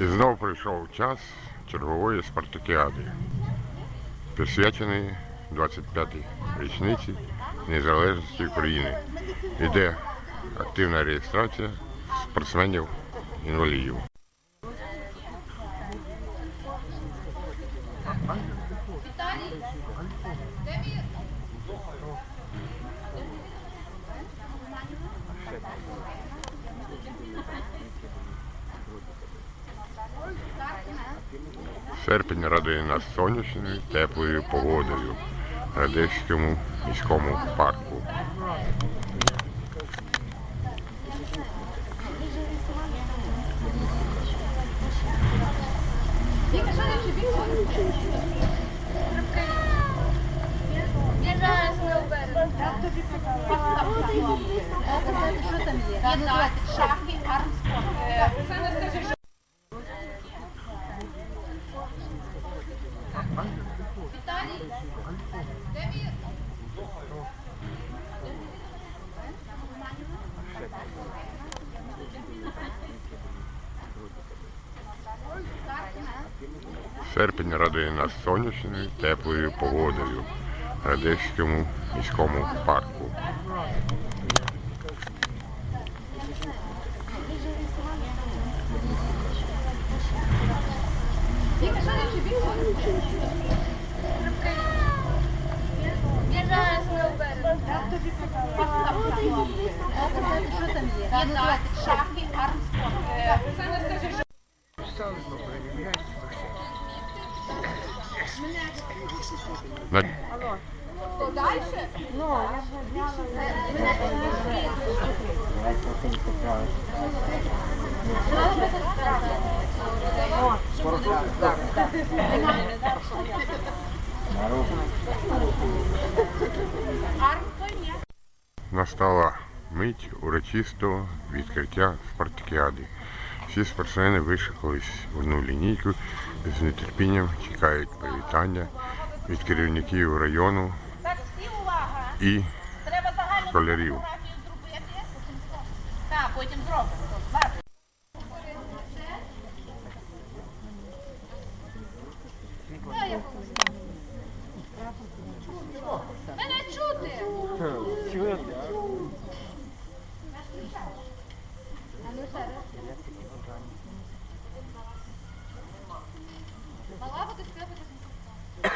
І знов прийшов час чергової спартакіади, присвяченої 25-й річниці незалежності України. Іде активна реєстрація спортсменів-інвалідів. Серпень радує нас сонячною, теплою погодою в Радецькому міському парку. Він зараз не обере. Що там є? Єднати, шахи, армспорт. Це не скажи, що... Віталій, де він? Радує сонячною, теплою погодою в Радецькому міському парку. Єднати, шахи, армспорт. Не скажи, що... Настала мить урочистого відкриття спартакіади. Всі спортсмени вишикались в одну лінійку з нетерпінням чекають привітання від керівників району і Школярів. потім зробимо. Мене чути! Балабати, скрипати. Я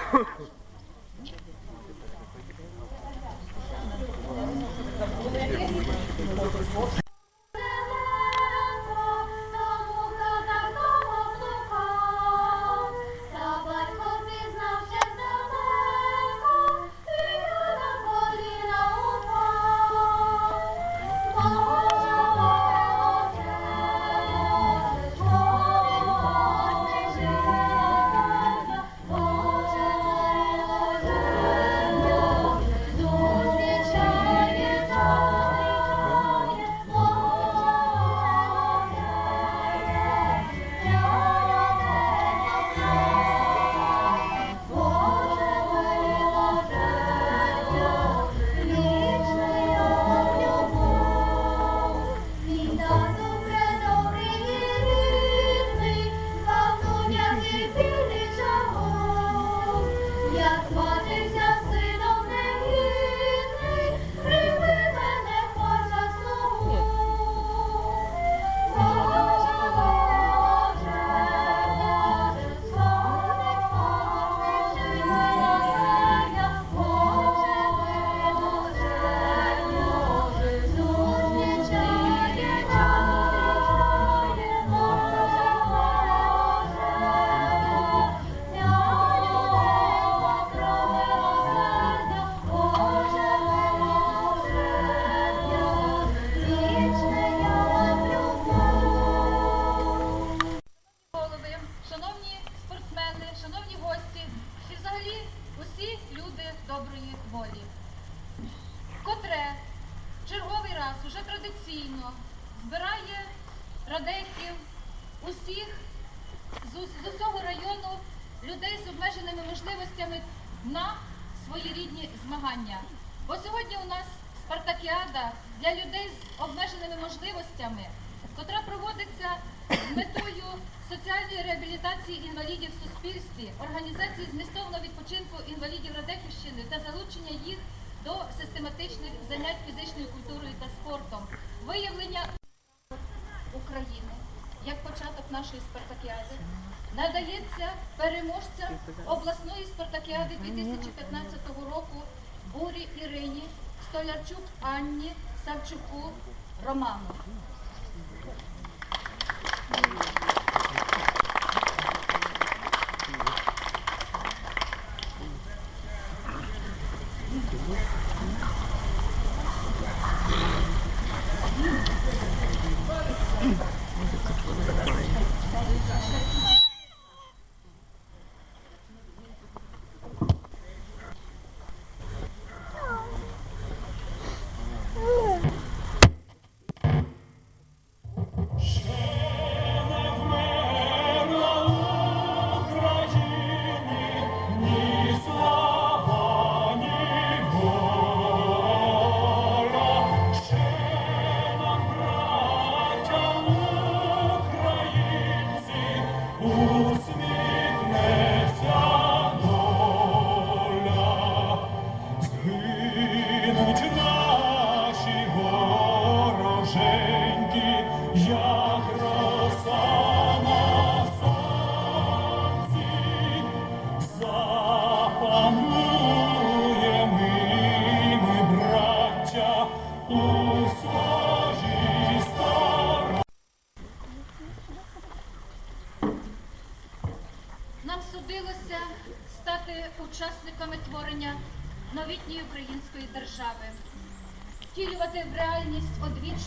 Ірині, Столярчук Анні, Савчуку Роману.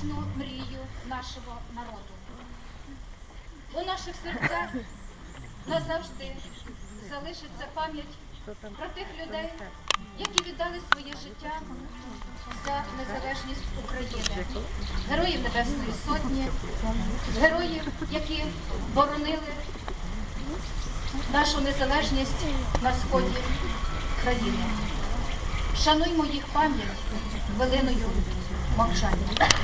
заключну мрію нашого народу. У наших серцях назавжди залишиться пам'ять про тих людей, які віддали своє життя за незалежність України, героїв Небесної Сотні, героїв, які боронили нашу незалежність на сході країни. Шануймо їх пам'ять хвилиною мовчання.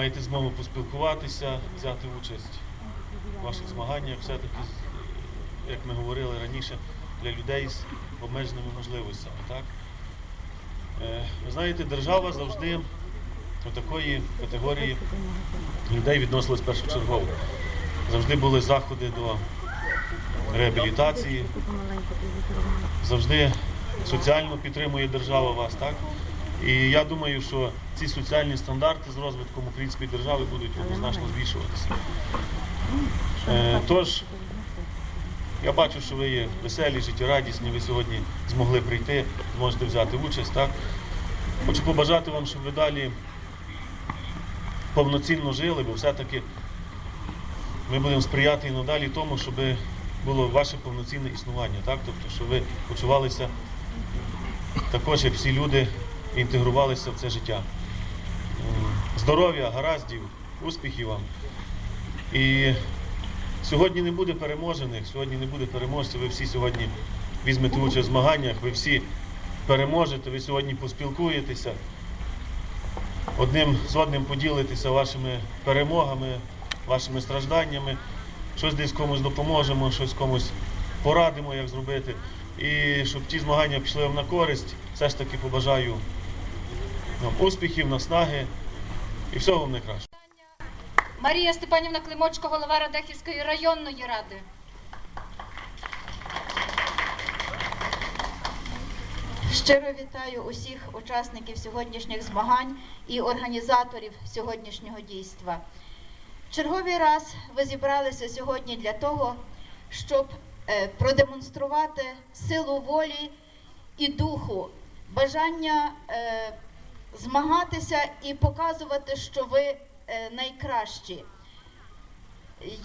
маєте змогу поспілкуватися, взяти участь в ваших змаганнях. Все-таки, як ми говорили раніше, для людей з обмеженими можливостями. Так? Е, ви знаєте, держава завжди до такої категорії людей відносилась першочергово. Завжди були заходи до реабілітації, завжди соціально підтримує держава вас. так? І я думаю, що ці соціальні стандарти з розвитком української держави будуть однозначно збільшуватися. Е, Тож, я бачу, що ви є веселі, життєрадісні, ви сьогодні змогли прийти, зможете взяти участь. Так? Хочу побажати вам, щоб ви далі повноцінно жили, бо все-таки ми будемо сприяти і надалі тому, щоб було ваше повноцінне існування, так? Тобто, щоб ви почувалися також, як всі люди, інтегрувалися в це життя. Здоров'я, гараздів, успіхів вам. І сьогодні не буде переможених, сьогодні не буде переможців. Ви всі сьогодні візьмете участь в змаганнях, ви всі переможете, ви сьогодні поспілкуєтеся. Одним з одним поділитеся вашими перемогами, вашими стражданнями, щось десь комусь допоможемо, щось комусь порадимо, як зробити. І щоб ті змагання пішли вам на користь, все ж таки побажаю вам успіхів, наснаги і всього вам найкращого. Марія Степанівна Климочко, голова Радехівської районної ради. Щиро вітаю усіх учасників сьогоднішніх змагань і організаторів сьогоднішнього дійства. Черговий раз ви зібралися сьогодні для того, щоб е, продемонструвати силу волі і духу, бажання е, змагатися і показувати, що ви е, найкращі.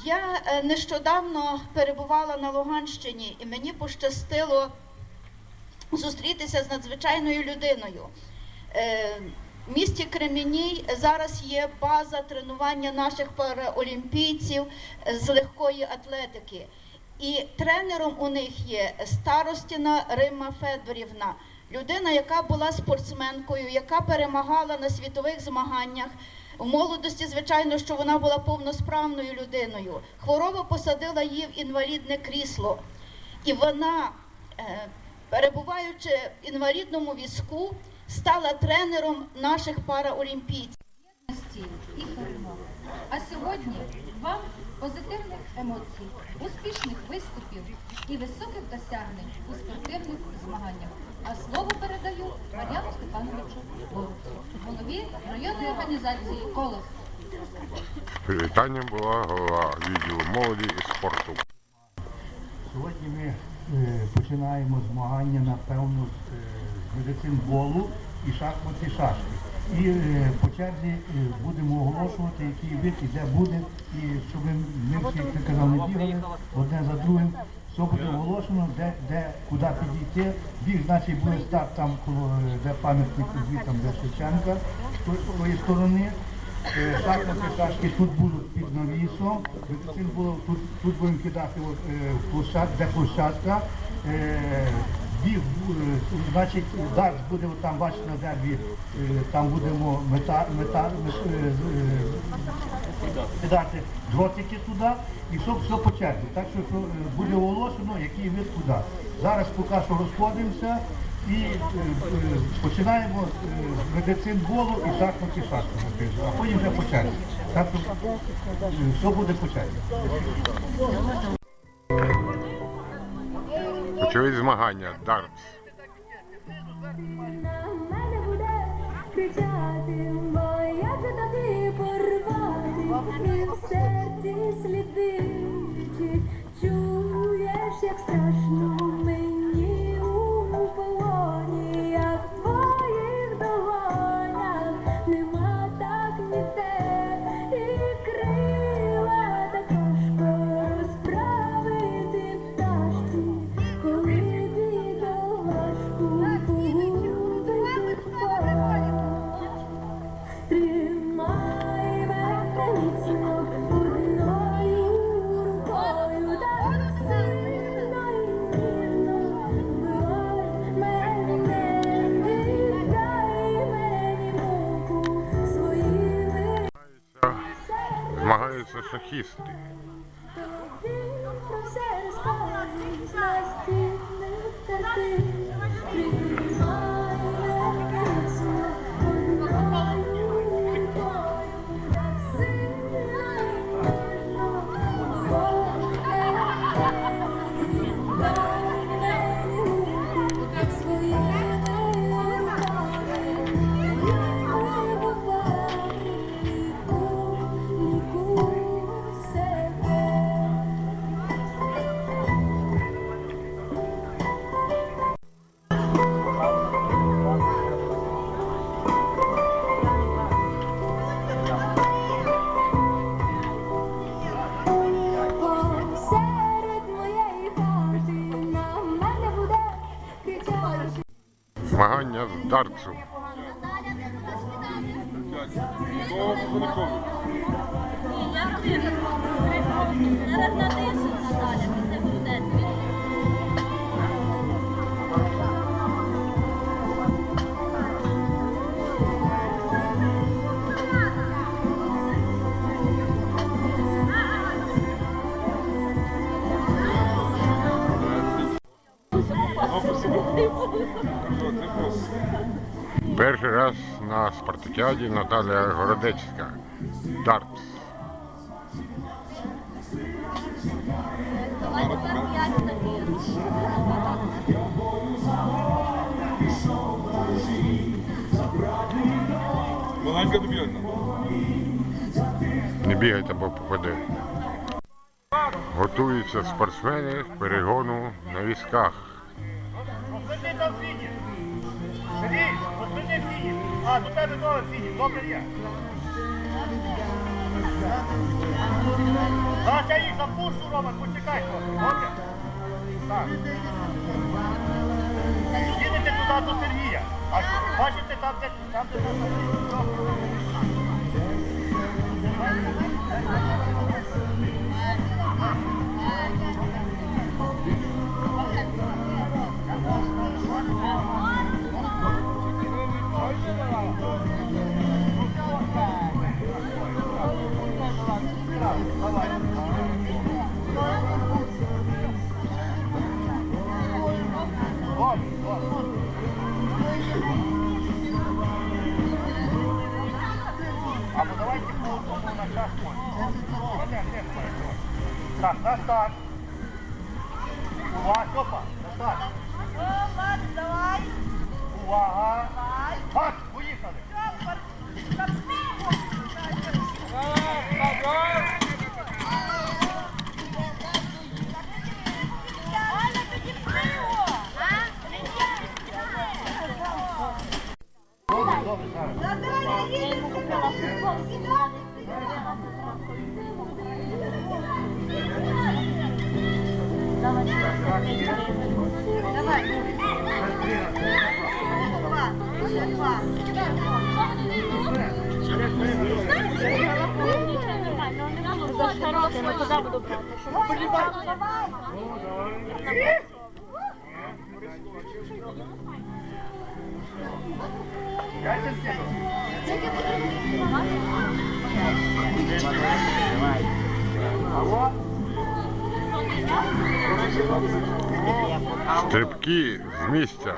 Я е, нещодавно перебувала на Луганщині і мені пощастило зустрітися з надзвичайною людиною. Е, В місті Креміній зараз є база тренування наших параолімпійців з легкої атлетики. І тренером у них є старостіна Римма Федорівна, людина, яка була спортсменкою, яка перемагала на світових змаганнях. У молодості, звичайно, що вона була повносправною людиною. Хвороба посадила її в інвалідне крісло. І вона, е, перебуваючи в інвалідному візку, стала тренером наших параолімпійців. А сьогодні вам позитивних емоцій, успішних виступів і високих досягнень у спортивних змаганнях. А слово передаю Мар'яну Степановичу Боруцу, голові районної організації Колос. Привітанням була голова відділу молоді і спорту. Сьогодні ми е, починаємо змагання, напевно, з е, медицинболу і шахмати шашки. І е, по черзі е, будемо оголошувати, який вид і де буде, і щоб ми всі, як ти казав, не бігали одне за другим. Все буде оголошено, де, де куди підійти. Біг, значить, буде старт там, коло, е, де пам'ятник звітом, де Шевченка, з тої- сторони. Е, Шахмати, шашки тут будуть під навісом. Тут, тут будемо кидати от, е, площад, де площадка. Біг, е, значить, дартс буде от там, бачите, на дереві, е, там будемо мета, мета, мет- е, кидати дротики туди і все, все по черзі. Так що, буде оголошено, який вид куди. Зараз поки що розходимося і починаємо з медицинболу і шахмати шахмати, а потім вже по черзі. Так що все буде по черзі. Почали змагання. Дартс. На мене буде кричати, вже тобі порвати, і в серці сліди, чуєш, як страшно Тобі про все розкажу, настільне терпи. Тримай дартсу. Зараз натиснуть Наталя, Перший раз на спартакіаді Наталія Городецька. Дартс. Маленька дубільна. Не бігайте, бо попаде. Готуються спортсмени перегону на візках. Розпини там фініш. Сергій, розпини фініш. А, до тебе добре фініш, добре є. Зараз я їх запущу, Роман, почекай трохи, добре? Так. Їдете туди до Сергія. А бачите, там, де, там, де Ось, ось. Або давайте по широкими туди буду брати. Я сидів. Стрибки з місця.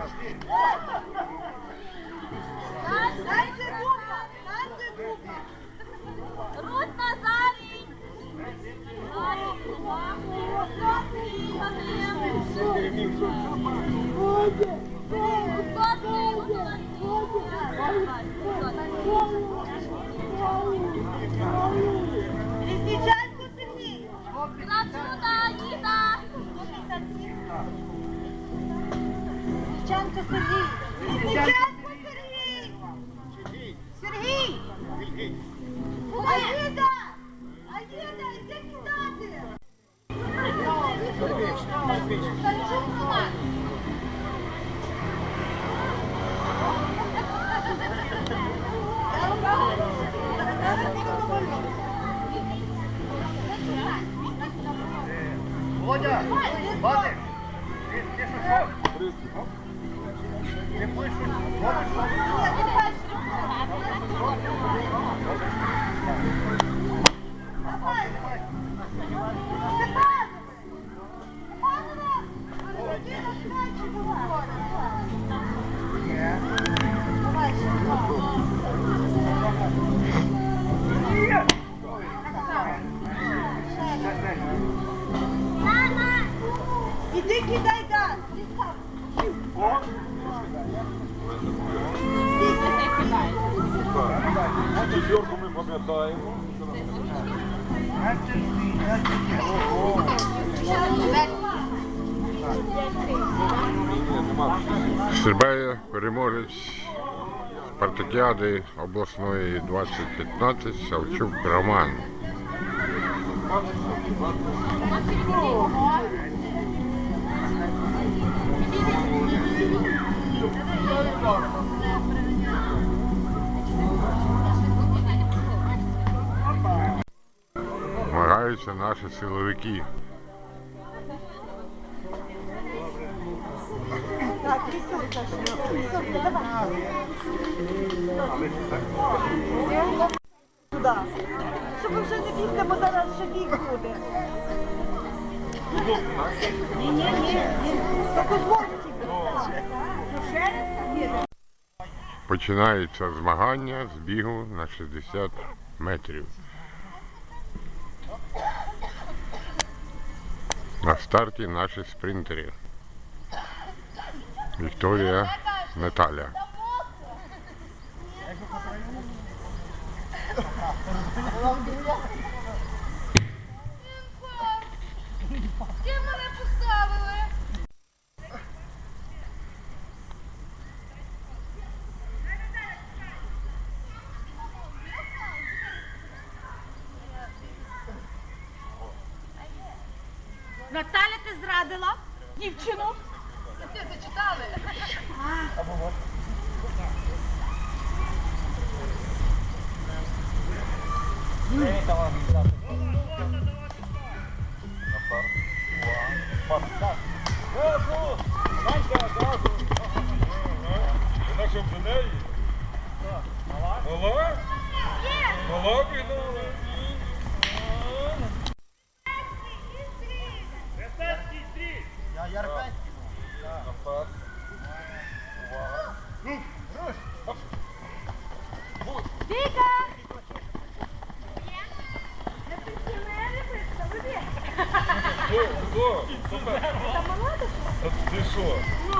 спартакіади обласної 2015 Савчук Роман. Змагаються наші силовики. Туди. Щоб ви вже не бігти, бо зараз ще біг буде. Ні, ні, ні. Починається змагання з бігу на 60 метрів. На старті наші спринтери. Вікторія Наталя. З мене поставили? Наталя, ти зрадила дівчину? Ти зачитали? Вона що вже неї? Мала? Мала бігнула? Напад.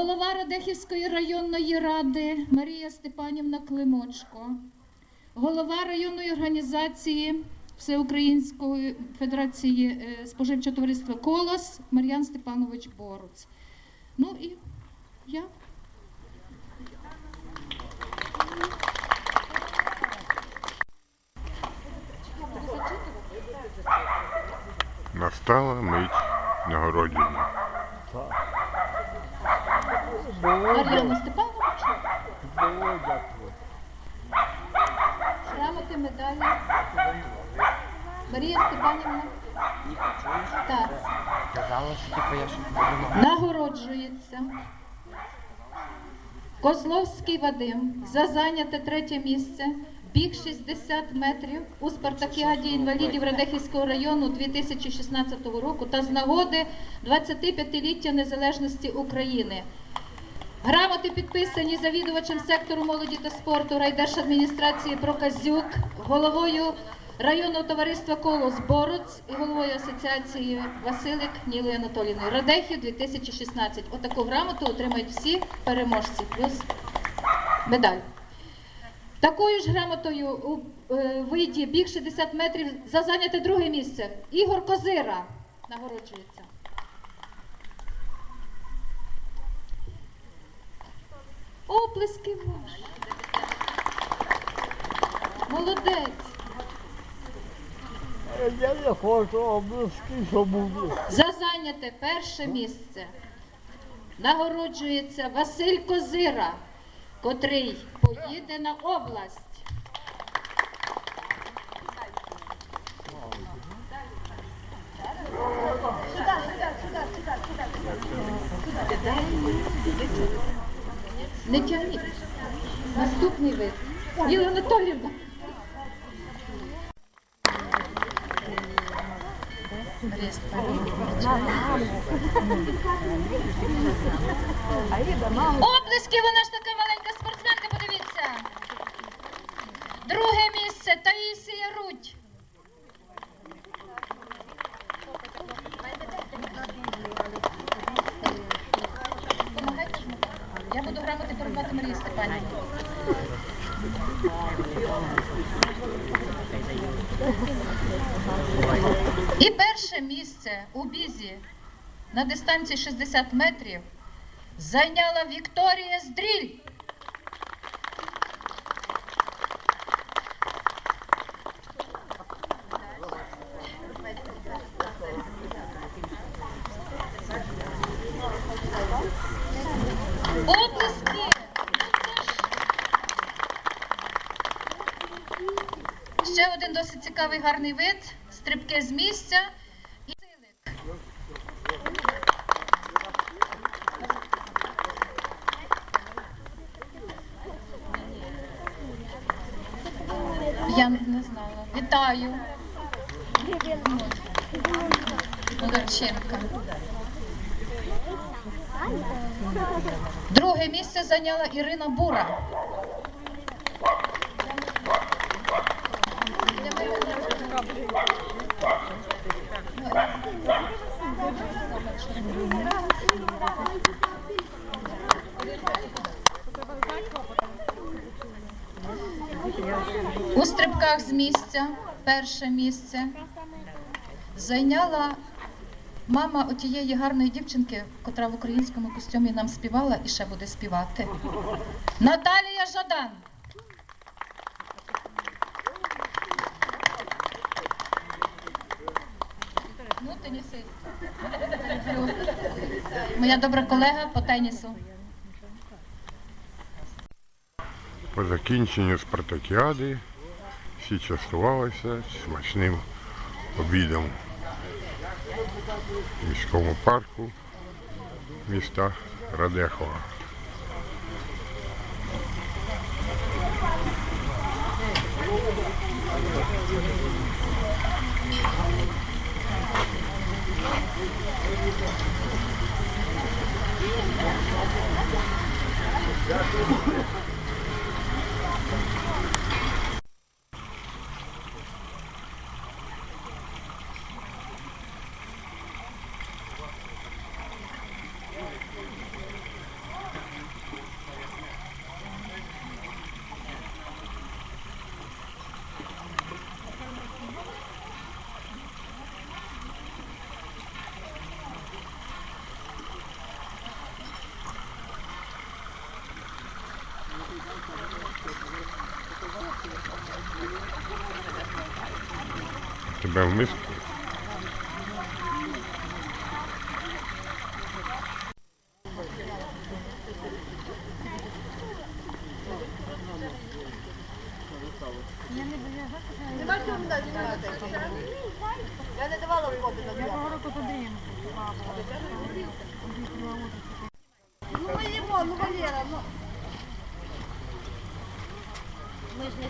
голова Радехівської районної ради Марія Степанівна Климочко, голова районної організації Всеукраїнської федерації е, споживчого товариства Колос Мар'ян Степанович Боруц. Ну і я. Настала мить нагородження. Мар'яна Степановича. Грамоти, медалі. Марія Степанівна. Так. Казала, що типу я Нагороджується. Козловський Вадим за зайняте третє місце. Біг 60 метрів у спартакіаді інвалідів Радехівського району 2016 року та з нагоди 25-ліття незалежності України. Грамоти підписані завідувачем сектору молоді та спорту райдержадміністрації Проказюк, головою районного товариства Колос Бороць і головою асоціації Василик Нілою Анатолійною. Радехів 2016. Отаку грамоту отримають всі переможці, плюс медаль. Такою ж грамотою у виді біг 60 метрів за зайняте друге місце. Ігор Козира нагороджується. Оплески ваші. Молодець. Я не хочу обласки, що буде. За зайняте перше місце нагороджується Василь Козира, котрий поїде на область. Не тягніть. Наступний вид. Ніла Анатоліївна. Оплески, вона ж така маленька спортсменка, подивіться. Друге місце Таїсія Рудь. Помагайте ж мені. Я буду грамоти передавати Марії Степанівні. І перше місце у бізі на дистанції 60 метрів зайняла Вікторія Здріль. Ще один досить цікавий гарний вид. Стрибки з місця Я не знала. Вітаю. Молодчинка. Друге місце зайняла Ірина Бура. У стрибках з місця перше місце зайняла мама отієї гарної дівчинки, котра в українському костюмі нам співала і ще буде співати. Наталія Жадан. Ну, тенісист. Моя добра колега по тенісу. По закінченню спартакіади всі частувалися смачним обідом в міському парку міста Радехова. Тебе в